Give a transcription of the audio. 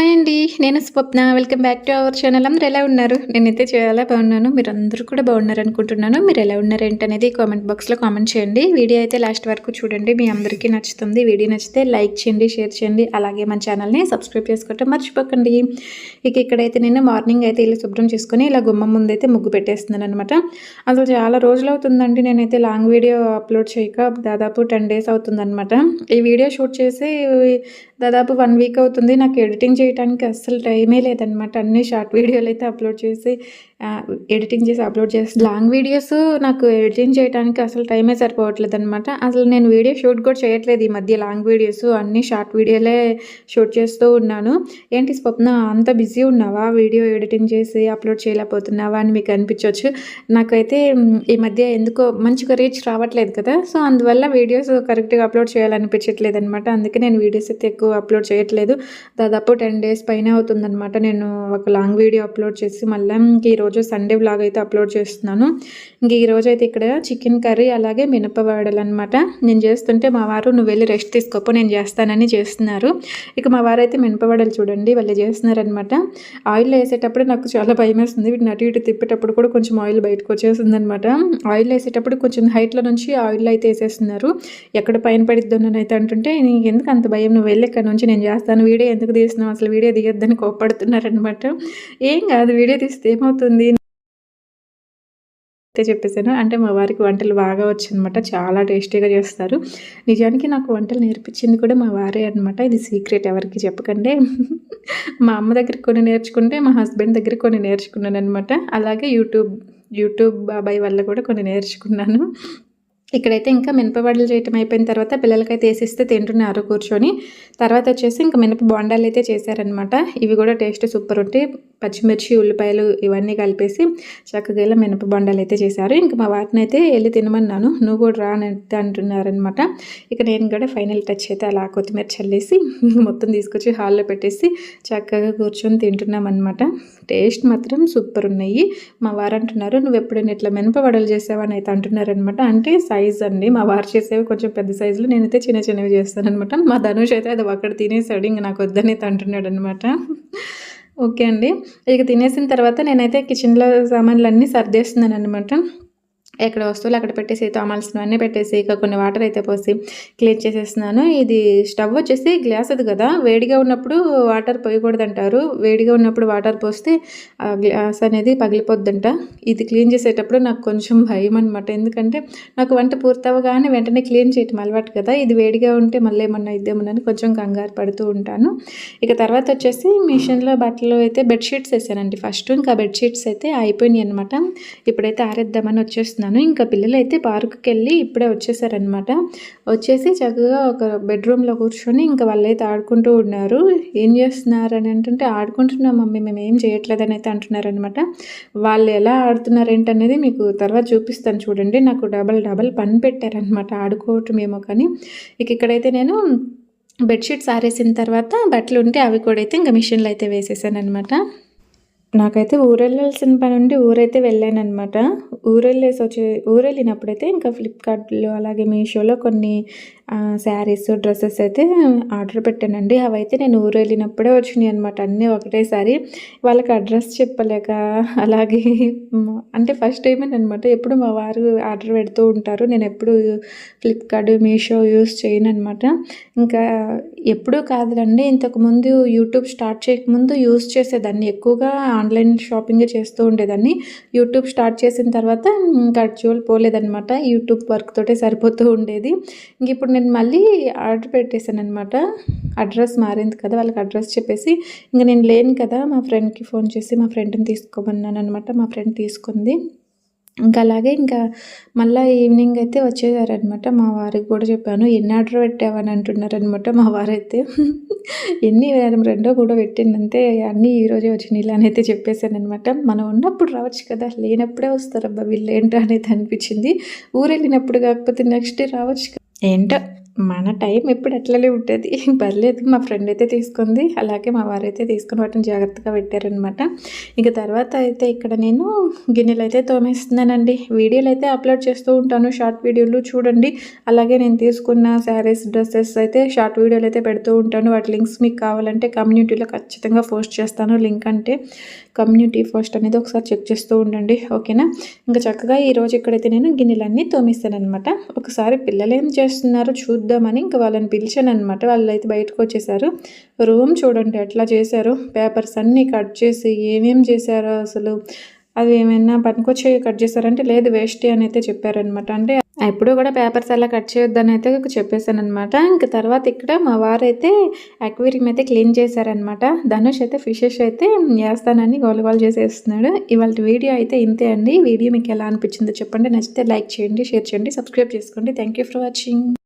Hi అండి నేను Swapna. Welcome back to our channel అందరు ఎలా ఉన్నారు? నేనైతే చాలా బాగున్నాను. మీరు అందరూ కూడా బాగున్నారు అనుకుంటున్నాను. మీరు ఎలా ఉన్నారు ఏంటనేది కామెంట్ బాక్స్లో కామెంట్ చేయండి. వీడియో అయితే లాస్ట్ వరకు చూడండి. మీ అందరికీ నచ్చుతుంది. వీడియో నచ్చితే లైక్ చేయండి షేర్ చేయండి. అలాగే మన ఛానల్ని సబ్స్క్రైబ్ చేసుకోవటం మర్చిపోకండి. ఇక ఇక్కడైతే నేను మార్నింగ్ అయితే ఇల్లు శుభ్రం చేసుకుని ఇలా గుమ్మం ముందు అయితే ముగ్గు పెట్టేస్తున్నాను అనమాట అసలు చాలా రోజులు అవుతుందండి. నేనైతే లాంగ్ వీడియో అప్లోడ్ చేయక దాదాపు టెన్ డేస్ అవుతుందన్నమాట. ఈ వీడియో షూట్ చేసి దాదాపు వన్ వీక్ అవుతుంది. నాకు ఎడిటింగ్ చేయ చేయడానికి అస్సలు టైమే లేదనమాట అన్ని షార్ట్ వీడియోలు అయితే అప్లోడ్ చేసి ఎడిటింగ్ చేసి అప్లోడ్ చేసి లాంగ్ వీడియోస్ నాకు ఎడిటింగ్ చేయడానికి అసలు టైమే సరిపోవట్లేదు అనమాట అసలు నేను వీడియో షూట్ కూడా చేయట్లేదు ఈ మధ్య లాంగ్ వీడియోస్ అన్ని షార్ట్ వీడియోలే షూట్ చేస్తూ ఉన్నాను. ఏంటి స్వప్న అంత బిజీ ఉన్నావా? వీడియో ఎడిటింగ్ చేసి అప్లోడ్ చేయలేకపోతున్నావా అని మీకు అనిపించవచ్చు నాకైతే ఈ మధ్య ఎందుకో మంచిగా రీచ్ రావట్లేదు కదా. సో అందువల్ల వీడియోస్ కరెక్ట్గా అప్లోడ్ చేయాలనిపించట్లేదు అనమాట అందుకే నేను వీడియోస్ అయితే ఎక్కువ అప్లోడ్ చేయట్లేదు. దాదాపు టెన్ డేస్ పైన అవుతుందన్నమాట. నేను ఒక లాంగ్ వీడియో అప్లోడ్ చేసి మళ్ళీ ఈరోజు రోజు సండే వ్లాగ్ అయితే అప్లోడ్ చేస్తున్నాను. ఇంక ఈరోజు అయితే ఇక్కడ చికెన్ కర్రీ అలాగే మినపవాడలు అనమాట నేను చేస్తుంటే మా వారు నువ్వు వెళ్ళి రెస్ట్ తీసుకోపో నేను చేస్తానని చేస్తున్నారు. ఇక మా వారు అయితే మినపవాడలు చూడండి వాళ్ళు చేస్తున్నారనమాట ఆయిల్ వేసేటప్పుడు నాకు చాలా భయం వేస్తుంది వీటిని అటు ఇటు తిప్పేటప్పుడు కూడా కొంచెం ఆయిల్ బయటకు వచ్చేస్తుంది అనమాట ఆయిల్ వేసేటప్పుడు కొంచెం హైట్లో నుంచి ఆయిల్ అయితే వేసేస్తున్నారు. ఎక్కడ పైన పడిద్దో అయితే అంటుంటే నీకు ఎందుకు అంత భయం? నువ్వు వెళ్ళి ఇక్కడ నుంచి నేను చేస్తాను. వీడియో ఎందుకు తీస్తున్నావు? అసలు వీడియో దిగొద్దని కోప్పడుతున్నారనమాట ఏం కాదు వీడియో తీస్తే ఏమవుతుంది? అయితే చెప్పేసాను. అంటే మా వారికి వంటలు బాగా వచ్చనమాట చాలా టేస్టీగా చేస్తారు. నిజానికి నాకు వంటలు నేర్పించింది కూడా మా వారే అనమాట ఇది సీక్రెట్ ఎవరికి చెప్పకండి. మా అమ్మ దగ్గర కొన్ని నేర్చుకుంటే మా హస్బెండ్ దగ్గర కొన్ని నేర్చుకున్నాను అనమాట అలాగే యూట్యూబ్ యూట్యూబ్ బాబాయ్ వల్ల కూడా కొన్ని నేర్చుకున్నాను. ఇక్కడైతే ఇంకా మినపబడులు చేయటం అయిపోయిన తర్వాత పిల్లలకైతే వేసిస్తే తింటున్నారు కూర్చొని. తర్వాత వచ్చేసి ఇంకా మినప బొండాలు అయితే చేశారనమాట ఇవి కూడా టేస్ట్ సూపర్ ఉంటే పచ్చిమిర్చి ఉల్లిపాయలు ఇవన్నీ కలిపేసి చక్కగా ఇలా మినప బొండాలు అయితే చేశారు. ఇంకా మా వాటిని అయితే వెళ్ళి తినమన్నాను. నువ్వు కూడా రా అని అంటున్నారనమాట ఇక నేను కూడా ఫైనల్ టచ్ అయితే అలా కొత్తిమీర చల్లేసి మొత్తం తీసుకొచ్చి హాల్లో పెట్టేసి చక్కగా కూర్చొని తింటున్నాం అనమాట టేస్ట్ మాత్రం సూపర్ ఉన్నాయి. మా వారు అంటున్నారు నువ్వు ఎప్పుడైనా ఇట్లా మినప వడలు చేసావని అయితే అంటున్నారనమాట అంటే సైజ్ అండి. మా వారు చేసేవి కొంచెం పెద్ద సైజులో నేనైతే చిన్న చిన్నవి చేస్తాను అనమాట మా ధనుష్ అయితే అది అక్కడ తినేసాడు. ఇంక నాకు వద్దని అంటున్నాడు అనమాట ఓకే అండి. ఇక తినేసిన తర్వాత నేనైతే కిచెన్లో సామాన్లు అన్నీ సర్దేస్తున్నాను అనమాట ఎక్కడ వస్తువులు అక్కడ పెట్టేసి తోమాల్సినవన్నీ పెట్టేసి ఇక కొన్ని వాటర్ అయితే పోసి క్లీన్ చేసేస్తున్నాను. ఇది స్టవ్ వచ్చేసి గ్లాస్ అది కదా వేడిగా ఉన్నప్పుడు వాటర్ పోయకూడదంటారు. వేడిగా ఉన్నప్పుడు వాటర్ పోస్తే ఆ గ్లాస్ అనేది పగిలిపోద్దంట. ఇది క్లీన్ చేసేటప్పుడు నాకు కొంచెం భయం అనమాట ఎందుకంటే నాకు వంట పూర్తవగానే వెంటనే క్లీన్ చేయటం అలవాటు కదా. ఇది వేడిగా ఉంటే మళ్ళీ ఏమన్నా ఇద్దామని కొంచెం కంగారు పడుతూ ఉంటాను. ఇక తర్వాత వచ్చేసి మిషన్లో బట్టలు అయితే బెడ్షీట్స్ వేసానండి ఫస్ట్. ఇంకా బెడ్షీట్స్ అయితే అయిపోయినాయి అనమాట ఇప్పుడైతే ఆరేద్దామని వచ్చేస్తున్నాను. చేస్తున్నాను ఇంకా పిల్లలు అయితే పార్కుకి వెళ్ళి ఇప్పుడే వచ్చేసారనమాట వచ్చేసి చక్కగా ఒక బెడ్రూమ్లో కూర్చొని ఇంకా వాళ్ళైతే ఆడుకుంటూ ఉన్నారు. ఏం చేస్తున్నారు అని అంటుంటే ఆడుకుంటున్నాం మమ్మీ మేము ఏం చేయట్లేదని అయితే అంటున్నారనమాట వాళ్ళు ఎలా ఆడుతున్నారు ఏంటనేది మీకు తర్వాత చూపిస్తాను చూడండి. నాకు డబల్ డబల్ పని పెట్టారనమాట ఆడుకోవటం ఏమో కానీ. ఇక ఇక్కడైతే నేను బెడ్షీట్స్ ఆరేసిన తర్వాత బట్టలు ఉంటే అవి కూడా అయితే ఇంకా మిషన్లో అయితే వేసేసాను అనమాట నాకైతే ఊరెళ్ళాల్సిన పని ఉండి ఊరైతే వెళ్ళానమాట ఊరెళ్ళేసి వచ్చే ఊరెళ్ళినప్పుడైతే ఇంకా ఫ్లిప్కార్ట్లో అలాగే మీషోలో కొన్ని శారీస్ డ్రెస్సెస్ అయితే ఆర్డర్ పెట్టానండి. అవైతే నేను ఊరు వెళ్ళినప్పుడే వచ్చినాయి అనమాట అన్నీ ఒకటేసారి వాళ్ళకి అడ్రస్ చెప్పలేక అలాగే అంటే ఫస్ట్ టైమే అనమాట ఎప్పుడు మా వారు ఆర్డర్ పెడుతూ ఉంటారు. నేను ఎప్పుడు ఫ్లిప్కార్ట్ మీషో యూస్ చేయను అనమాట ఇంకా ఎప్పుడూ కాదులండి. ఇంతకుముందు యూట్యూబ్ స్టార్ట్ చేయకముందు యూస్ చేసేదాన్ని. ఎక్కువగా ఆన్లైన్ షాపింగ్ చేస్తూ ఉండేదాన్ని. యూట్యూబ్ స్టార్ట్ చేసిన తర్వాత ఇంకా అడ్జోలు పోలేదనమాట యూట్యూబ్ వర్క్ తోటే సరిపోతూ ఉండేది. ఇంక ఇప్పుడు నేను మళ్ళీ ఆర్డర్ పెట్టేశాను అనమాట అడ్రస్ మారింది కదా వాళ్ళకి అడ్రస్ చెప్పేసి. ఇంకా నేను లేను కదా మా ఫ్రెండ్కి ఫోన్ చేసి మా ఫ్రెండ్ని తీసుకోమన్నాను అనమాట మా ఫ్రెండ్ తీసుకుంది. ఇంకా అలాగే ఇంకా మళ్ళీ ఈవినింగ్ అయితే వచ్చేసారనమాట మా వారికి కూడా చెప్పాను ఎన్ని ఆర్డర్ పెట్టావని అంటున్నారనమాట మా వారైతే. ఎన్ని రెండో కూడా పెట్టిందంటే అన్నీ ఈరోజే వచ్చినాయి ఇలా అయితే చెప్పేశానమాట మనం ఉన్నప్పుడు రావచ్చు కదా లేనప్పుడే వస్తారబ్బా వీళ్ళు ఏంటో అనేది అనిపించింది. ఊరు వెళ్ళినప్పుడు కాకపోతే నెక్స్ట్ డే రావచ్చు ఏంటో? మన టైం ఎప్పుడు అట్లనే ఉంటుంది. పర్లేదు మా ఫ్రెండ్ అయితే తీసుకుంది. అలాగే మా వారైతే తీసుకుని వాటిని జాగ్రత్తగా పెట్టారనమాట ఇక తర్వాత అయితే ఇక్కడ నేను గిన్నెలు అయితే తోమేస్తున్నానండి. వీడియోలు అయితే అప్లోడ్ చేస్తూ ఉంటాను. షార్ట్ వీడియోలు చూడండి. అలాగే నేను తీసుకున్న శారీస్ డ్రెస్సెస్ అయితే షార్ట్ వీడియోలు అయితే పెడుతూ ఉంటాను. వాటి లింక్స్ మీకు కావాలంటే కమ్యూనిటీలో ఖచ్చితంగా పోస్ట్ చేస్తాను. లింక్ అంటే కమ్యూనిటీ పోస్ట్ అనేది ఒకసారి చెక్ చేస్తూ ఉండండి. ఓకేనా? ఇంకా చక్కగా ఈరోజు ఇక్కడైతే నేను గిన్నెలన్నీ తోమిస్తానమాట ఒకసారి పిల్లలు ఏం చేస్తున్నారో చూద్దామని ఇంకా వాళ్ళని పిలిచాను అనమాట వాళ్ళు అయితే బయటకు వచ్చేసారు రూమ్ చూడండి ఎట్లా చేశారు. పేపర్స్ అన్నీ కట్ చేసి ఏమేం చేశారో అసలు? అవి ఏమైనా పనికొచ్చి కట్ చేశారంటే లేదు వేస్ట్ అని అయితే చెప్పారనమాట అంటే ఎప్పుడు కూడా పేపర్స్ అలా కట్ చేయొద్దని అయితే చెప్పేశాను అనమాట ఇంక తర్వాత ఇక్కడ మా వారు అయితే అక్వేరియం అయితే క్లీన్ చేశారనమాట ధనుష్ అయితే ఫిషెస్ అయితే వేస్తానని గోలగోలు చేసేస్తున్నాడు. ఇవాళ వీడియో అయితే ఇంతే అండి. వీడియో మీకు ఎలా అనిపించిందో చెప్పండి. నచ్చితే లైక్ చేయండి షేర్ చేయండి సబ్స్క్రైబ్ చేసుకోండి. Thank you for watching.